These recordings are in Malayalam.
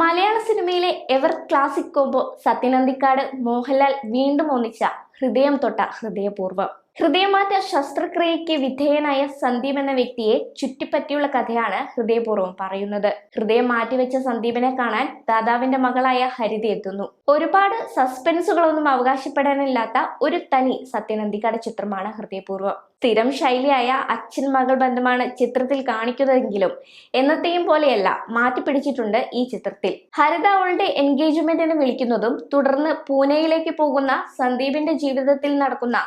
മലയാള സിനിമയിലെ ever classic combo Sathyan Anthikad Mohanlal വീണ്ടും ഒന്നിച്ച ഹൃദയം തൊട്ട ഹൃദയപൂർവം. ഹൃദയമാറ്റ ശസ്ത്രക്രിയയ്ക്ക് വിധേയനായ സന്ദീപ് എന്ന വ്യക്തിയെ ചുറ്റിപ്പറ്റിയുള്ള കഥയാണ് ഹൃദയപൂർവം പറയുന്നത്. ഹൃദയം മാറ്റിവെച്ച സന്ദീപിനെ കാണാൻ ദാതാവിന്റെ മകളായ ഹരിത എത്തുന്നു. ഒരുപാട് സസ്പെൻസുകളൊന്നും അവകാശപ്പെടാനില്ലാത്ത ഒരു തനി സത്യനന്ദിക്കാട് ചിത്രമാണ് ഹൃദയപൂർവം. സ്ഥിരം ശൈലിയായ അച്ഛൻ മകൾ ബന്ധമാണ് ചിത്രത്തിൽ കാണിക്കുന്നതെങ്കിലും എന്നത്തെയും പോലെയല്ല മാറ്റി പിടിച്ചിട്ടുണ്ട് ഈ ചിത്രത്തിൽ. ഹരിത അവളുടെ എൻഗേജ്മെന്റിന് വിളിക്കുന്നതും തുടർന്ന് പൂനെയിലേക്ക് പോകുന്ന സന്ദീപിന്റെ ജീവിതത്തിൽ നടക്കുന്ന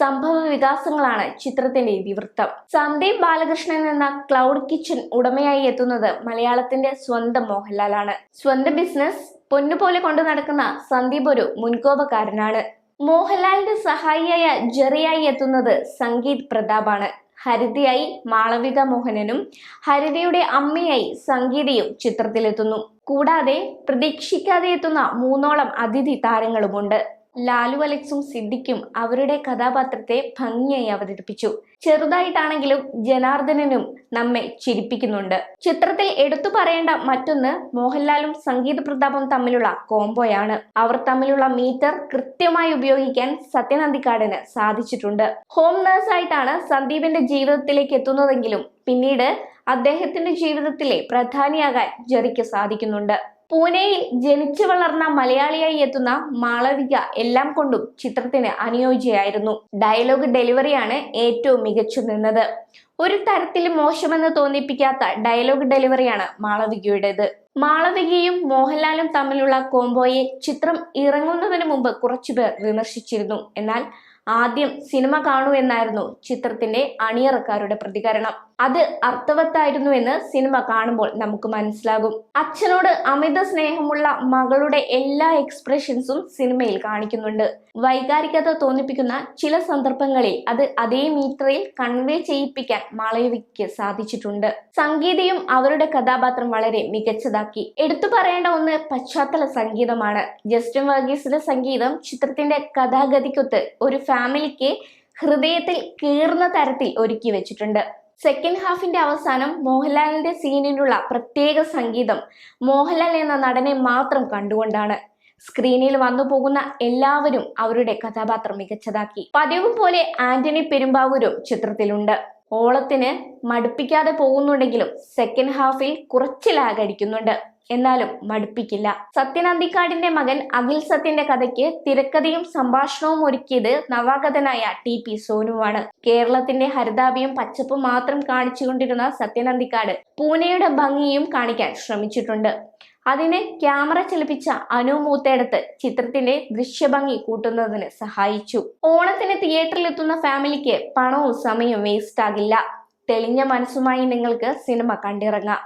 സംഭവ വികാസങ്ങളാണ് ചിത്രത്തിന്റെ ഇതിവൃത്തം സന്ദീപ് ബാലകൃഷ്ണൻ എന്ന ക്ലൗഡ് കിച്ചൺ ഉടമയായി എത്തുന്നത് മലയാളത്തിന്റെ സ്വന്തം മോഹൻലാലാണ്. സ്വന്തം ബിസിനസ് പൊന്നുപോലെ കൊണ്ടു നടക്കുന്ന സന്ദീപ് ഒരു മുൻകോപക്കാരനാണ്. മോഹൻലാലിന്റെ സഹായിയായ ജെറിയായി എത്തുന്നത് സംഗീത് പ്രതാപാണ്. ഹരിതയായി മാളവിക മോഹനനും ഹരിതയുടെ അമ്മയായി സംഗീതയും ചിത്രത്തിലെത്തുന്നു. കൂടാതെ പ്രതീക്ഷിക്കാതെ എത്തുന്ന മൂന്നോളം അതിഥി താരങ്ങളുമുണ്ട്. ലാലു അലക്സും സിദ്ദിഖും അവരുടെ കഥാപാത്രത്തെ ഭംഗിയായി അവതരിപ്പിച്ചു. ചെറുതായിട്ടാണെങ്കിലും ജനാർദ്ദനനും നമ്മെ ചിരിപ്പിക്കുന്നുണ്ട്. ചിത്രത്തിൽ എടുത്തു പറയേണ്ട മറ്റൊന്ന് മോഹൻലാലും സംഗീത പ്രതാപും തമ്മിലുള്ള കോംബോയാണ്. അവർ തമ്മിലുള്ള മീറ്റർ കൃത്യമായി ഉപയോഗിക്കാൻ സത്യനന്ദിക്കാടിന് സാധിച്ചിട്ടുണ്ട്. ഹോം നേഴ്സായിട്ടാണ് സന്ദീപിന്റെ ജീവിതത്തിലേക്ക് എത്തുന്നതെങ്കിലും പിന്നീട് അദ്ദേഹത്തിന്റെ ജീവിതത്തിലെ പ്രധാനിയാകാൻ ജെറിക്ക് സാധിക്കുന്നുണ്ട്. പൂനെയിൽ ജനിച്ചു വളർന്ന മലയാളിയായി എത്തുന്ന മാളവിക എല്ലാം കൊണ്ടും ചിത്രത്തിന് അനുയോജ്യയായിരുന്നു. ഡയലോഗ് ഡെലിവറിയാണ് ഏറ്റവും മികച്ചു നിന്നത്. ഒരു തരത്തിലും മോശമെന്ന് തോന്നിപ്പിക്കാത്ത ഡയലോഗ് ഡെലിവറിയാണ് മാളവികയുടേത്. മാളവികയും മോഹൻലാലും തമ്മിലുള്ള കോംബോയെ ചിത്രം ഇറങ്ങുന്നതിന് മുമ്പ് കുറച്ചുപേർ വിമർശിച്ചിരുന്നു. എന്നാൽ ആദ്യം സിനിമ കാണൂ എന്നായിരുന്നു ചിത്രത്തിന്റെ അണിയറക്കാരുടെ പ്രതികരണം. അത് അർത്ഥവത്തായിരുന്നു എന്ന് സിനിമ കാണുമ്പോൾ നമുക്ക് മനസ്സിലാകും. അച്ഛനോട് അമിത സ്നേഹമുള്ള മകളുടെ എല്ലാ എക്സ്പ്രഷൻസും സിനിമയിൽ കാണിക്കുന്നുണ്ട്. വൈകാരികത തോന്നിപ്പിക്കുന്ന ചില സന്ദർഭങ്ങളിൽ അത് അതേ മീറ്ററിൽ കൺവേ ചെയ്യിപ്പിക്കാൻ മാളവികയ്ക്ക് സാധിച്ചിട്ടുണ്ട്. സംഗീതയും അവരുടെ കഥാപാത്രം വളരെ മികച്ചതാക്കി. എടുത്തു പറയേണ്ട ഒന്ന് പശ്ചാത്തല സംഗീതമാണ്. ജസ്റ്റിൻ വർഗീസിന്റെ സംഗീതം ചിത്രത്തിന്റെ കഥാഗതിക്കൊത്ത് ഒരു ഫാമിലിക്ക് ഹൃദയത്തിൽ കീർന്ന തരത്തിൽ ഒരുക്കി വെച്ചിട്ടുണ്ട്. സെക്കൻഡ് ഹാഫിന്റെ അവസാനം മോഹൻലാലിന്റെ സീനിനുള്ള പ്രത്യേക സംഗീതം മോഹൻലാൽ എന്ന നടനെ മാത്രം കണ്ടുകൊണ്ടാണ്. സ്ക്രീനിൽ വന്നു പോകുന്ന എല്ലാവരും അവരുടെ കഥാപാത്രം മികച്ചതാക്കി. പതിവ് പോലെ ആന്റണി പെരുമ്പാവൂരും ചിത്രത്തിലുണ്ട്. ഓളത്തിന് മടുപ്പിക്കാതെ പോകുന്നുണ്ടെങ്കിലും സെക്കൻഡ് ഹാഫിൽ കുറച്ച് ലാഗ് അടിക്കുന്നുണ്ട്. എന്നാലും മടുപ്പിക്കില്ല. സത്യൻ അന്തിക്കാടിന്റെ മകൻ അഖിൽ സത്യന്റെ കഥയ്ക്ക് തിരക്കഥയും സംഭാഷണവും ഒരുക്കിയത് നവാഗതനായ ടി പി സോനുവാണ്. കേരളത്തിന്റെ ഹരിതാപിയും പച്ചപ്പും മാത്രം കാണിച്ചുകൊണ്ടിരുന്ന സത്യൻ അന്തിക്കാട് പൂനെയുടെ ഭംഗിയും കാണിക്കാൻ ശ്രമിച്ചിട്ടുണ്ട്. അതിന് ക്യാമറ ചലിപ്പിച്ച അനു മൂത്തേടത്ത് ചിത്രത്തിന്റെ ദൃശ്യഭംഗി കൂട്ടുന്നതിന് സഹായിച്ചു. ഓണത്തിന് തിയേറ്ററിലെത്തുന്ന ഫാമിലിക്ക് പണവും സമയവും വേസ്റ്റ് ആകില്ല തെളിഞ്ഞ മനസ്സുമായി നിങ്ങൾക്ക് സിനിമ കണ്ടിറങ്ങാം.